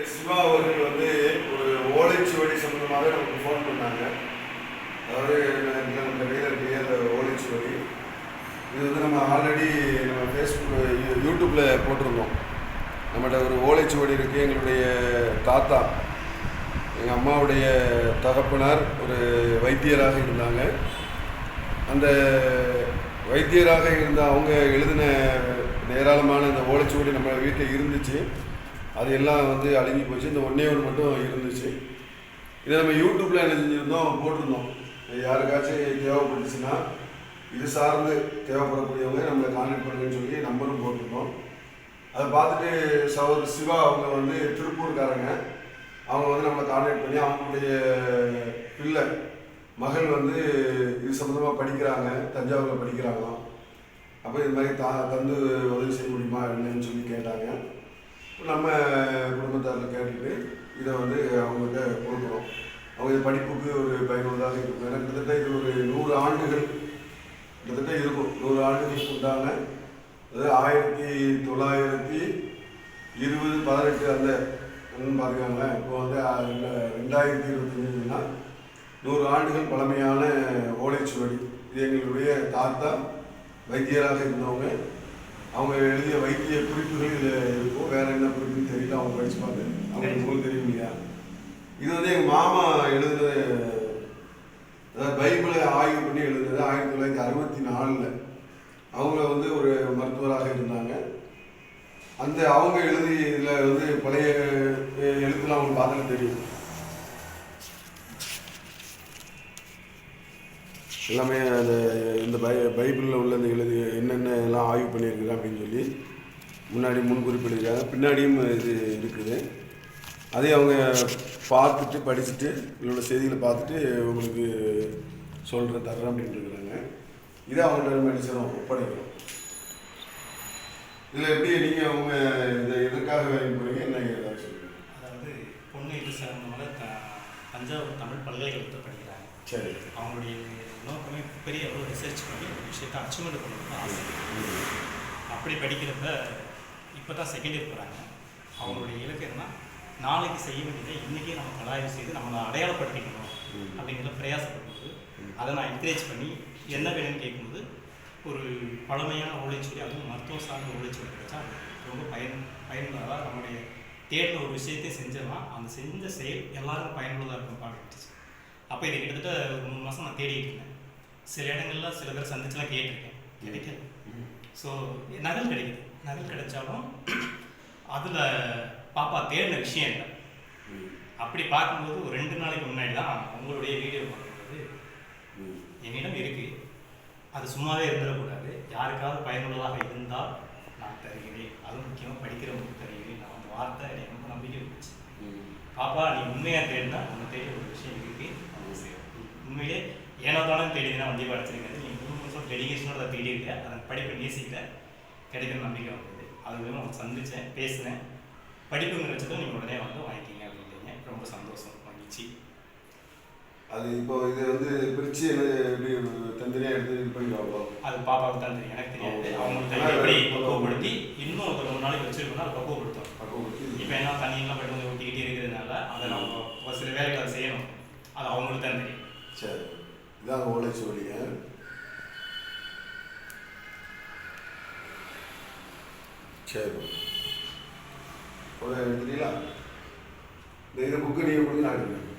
சிவா அவர்கள் வந்து ஒரு ஓலைச்சுவடி சம்பந்தமாக நமக்கு ஃபோன் பண்ணாங்க. அதாவது இந்த நம்ம கையில் அந்த ஓலைச்சுவடி. இது வந்து நம்ம ஆல்ரெடி நம்ம ஃபேஸ்புக் யூடியூப்பில் போட்டிருந்தோம். நம்மகிட்ட ஒரு ஓலைச்சுவடி இருக்குது எங்களுடைய தாத்தா எங்கள் அம்மாவுடைய தகப்பனார் ஒரு வைத்தியராக இருந்தாங்க. அந்த வைத்தியராக இருந்த அவங்க எழுதின ஏராளமான இந்த ஓலைச்சுவடி நம்ம வீட்டில் இருந்துச்சு. அது எல்லாம் வந்து அழிஞ்சு போச்சு. இந்த ஒன்றே ஒன்று மட்டும் இருந்துச்சு. இதை நம்ம யூடியூப்பில் என்ன செஞ்சுருந்தோம்? போட்டிருந்தோம். யாருக்காச்சும் தேவைப்பட்டுச்சுன்னா இது சார்ந்து தேவைப்படக்கூடியவங்க நம்மளை கான்டாக்ட் பண்ணுங்கன்னு சொல்லி நம்பரும் போட்டிருந்தோம். அதை பார்த்துட்டு சகோதரர் சிவா அவங்க வந்து திருப்பூர்காரங்க. அவங்க வந்து நம்மளை கான்டாக்ட் பண்ணி அவங்களுடைய பிள்ளை மகள் வந்து இது சம்மந்தமாக படிக்கிறாங்க. தஞ்சாவூரில் படிக்கிறாங்களாம். அப்போ இது மாதிரி தா தந்து உதவி செய்ய முடியுமா? என்னன்னு சொல்லி கேட்டாங்க. நம்ம குடும்பத்தாரில் கேட்டுட்டு இதை வந்து அவங்ககிட்ட கொடுக்குறோம் அவங்க படிப்புக்கு ஒரு பயனுள்ளதாக இருக்கும். ஏன்னா கிட்டத்தட்ட இது ஒரு நூறு ஆண்டுகள் கிட்டத்தட்ட இருக்கும். நூறு ஆண்டுகளுக்கு உண்டான அதாவது ஆயிரத்தி தொள்ளாயிரத்தி இருபது பதினெட்டு அந்த பார்த்துக்காங்க இப்போ வந்து ரெண்டாயிரத்தி இருபத்தஞ்சுன்னா நூறு ஆண்டுகள் பழமையான ஓலைச்சுவடி. இது எங்களுடைய தாத்தா வைத்தியராக இருந்தவங்க. அவங்க எழுதிய வைத்திய குறிப்புகள் இதில் இருக்கும் வேற என்ன குறிப்புன்னு தெரியல அவங்க படிச்சு பார்த்து. அவங்களுக்கு உங்களுக்கு தெரியும் இல்லையா? இது வந்து எங்கள் மாமா எழுதுனது அதாவது பைபிளை ஆய்வு பண்ணி எழுதுனது ஆயிரத்தி தொள்ளாயிரத்தி அறுபத்தி நாலில். அவங்க வந்து ஒரு மருத்துவராக இருந்தாங்க. அந்த அவங்க எழுதி இதில் வந்து பழைய எழுத்துலாம் அவங்க பார்த்தாலும் தெரியும். எல்லாமே அந்த இந்த பை பைபிளில் உள்ள இந்த எழுதி என்னென்ன ஆய்வு பண்ணியிருக்கிறேன் அப்படின்னு சொல்லி முன்னாடி முன் குறிப்பிட்டிருக்காங்க. பின்னாடியும் இது இருக்குது. அதை அவங்க பார்த்துட்டு படிச்சுட்டு இதோட செய்திகளை பார்த்துட்டு உங்களுக்கு சொல்கிற தர்றேன் அப்படின்னு இருக்கிறாங்க. இதை அவங்கள்ட்ட மெடிசனும் ஒப்படைக்கிறோம். இதில் எப்படி நீங்கள் அவங்க இதை எதற்காக வேலைக்கு போகிறீங்க என்ன ஏதாவது சொல்லுங்கள் அதாவது பொண்ணு இது சிறந்தவங்க த தஞ்சாவூர் தமிழ் பல்கலைக்கழகத்தில் படிக்கிறாங்க சரி. அவங்களுடைய நோக்கமே பெரிய அளவு ரிசர்ச் பண்ணி ஒரு விஷயத்தை அச்சீவ்மெண்ட் பண்ணணும்னு ஆசை. அப்படி படிக்கிறப்ப இப்போ தான் செகண்ட் இயர் போகிறாங்க அவங்களுடைய இலக்கு என்னன்னா நாளைக்கு செய்ய வேண்டியதை இன்றைக்கே நம்ம கலாய்வு செய்து நம்மளை அடையாளப்படுத்திக்கணும். அப்படிங்கிற பிரயாசப்படும்போது அதை நான் என்கரேஜ் பண்ணி என்ன வேணும்னு கேட்கும்போது ஒரு பழமையான ஓலைச்சுவடி அதுவும் மருத்துவம் சார்ந்த ஓலைச்சுவடி கிடைச்சா ரொம்ப பயன் பயனுள்ளதாக நம்முடைய தேடின ஒரு விஷயத்தை செஞ்சோம்னா அந்த செஞ்ச செயல் எல்லாருக்கும் பயனுள்ளதாக இருக்கும் பாடிட்டுச்சு அப்போ இது கிட்டத்தட்ட ஒரு மூணு மாதம் நான் தேடிட்டு இருந்தேன். சில இடங்கள்ல சில பேர் சந்திச்சுலாம் கேட்டிருக்கேன். கிடைக்கல. ஸோ நகல் கிடைக்குது. நகல் கிடைச்சாலும் அதில் பாப்பா தேடின விஷயம் இல்லை அப்படி பார்க்கும்போது ஒரு ரெண்டு நாளைக்கு முன்னாடி தான் உங்களுடைய வீடியோ பார்க்கும்போது என்னிடம் இருக்கு. அது சும்மாவே இருந்துடக்கூடாது. யாருக்காவது பயனுள்ளதாக இருந்தால் நான் தருகிறேன். அதுவும் முக்கியமாக படிக்கிறவங்களுக்கு தருகிறேன். நான் அந்த வார்த்தை எனக்கு ரொம்ப நம்பிக்கை இருந்துச்சு பாப்பா நீ உண்மையாக தேடினா உன்னை தேடி ஒரு விஷயம் இருக்கு. அது உண்மையிலே ஏனோ தானே தேடினா வண்டி படிச்சிருக்காது டெடிகேஷனோட அதை தேடி இருக்க அதை படிப்பை நேசிக்கிற கிடைக்கிற நம்பிக்கை வந்தது. அது மூலமா அவன் சந்திச்சேன் பேசினேன். படிப்புங்கிற வச்சதும் நீங்கள் உடனே வந்து வாங்கிக்கிங்க அப்படின்றீங்க ரொம்ப சந்தோஷம் மகிழ்ச்சி. அது இப்போ இது வந்து பிரிச்சு எப்படி தனித்தனியாக எடுத்து இது பண்ணி பார்ப்போம்? அது பாப்பாவுக்கு தான் தெரியும். எனக்கு தெரியாது. அவங்களுக்கு எப்படி பக்குவப்படுத்தி இன்னும் ஒரு மூணு நாளைக்கு வச்சிருக்கோம்னா அது பக்குவப்படுத்தும். பக்குவப்படுத்தி இப்போ என்ன தண்ணியெல்லாம் போய்ட்டு வந்து ஒட்டிக்கிட்டே இருக்கிறதுனால அதை நம்ம ஒரு சில வேலைகளை செய்யணும். அது அவங்களுக்கு தான் தெரியும். சரி. இதான் ஓலைச்சுவடிங்க சரி ஒரு தெரியல இந்த இதை புக்கு நீங்கள் கொடுத்து நான் எடுக்கிறேன்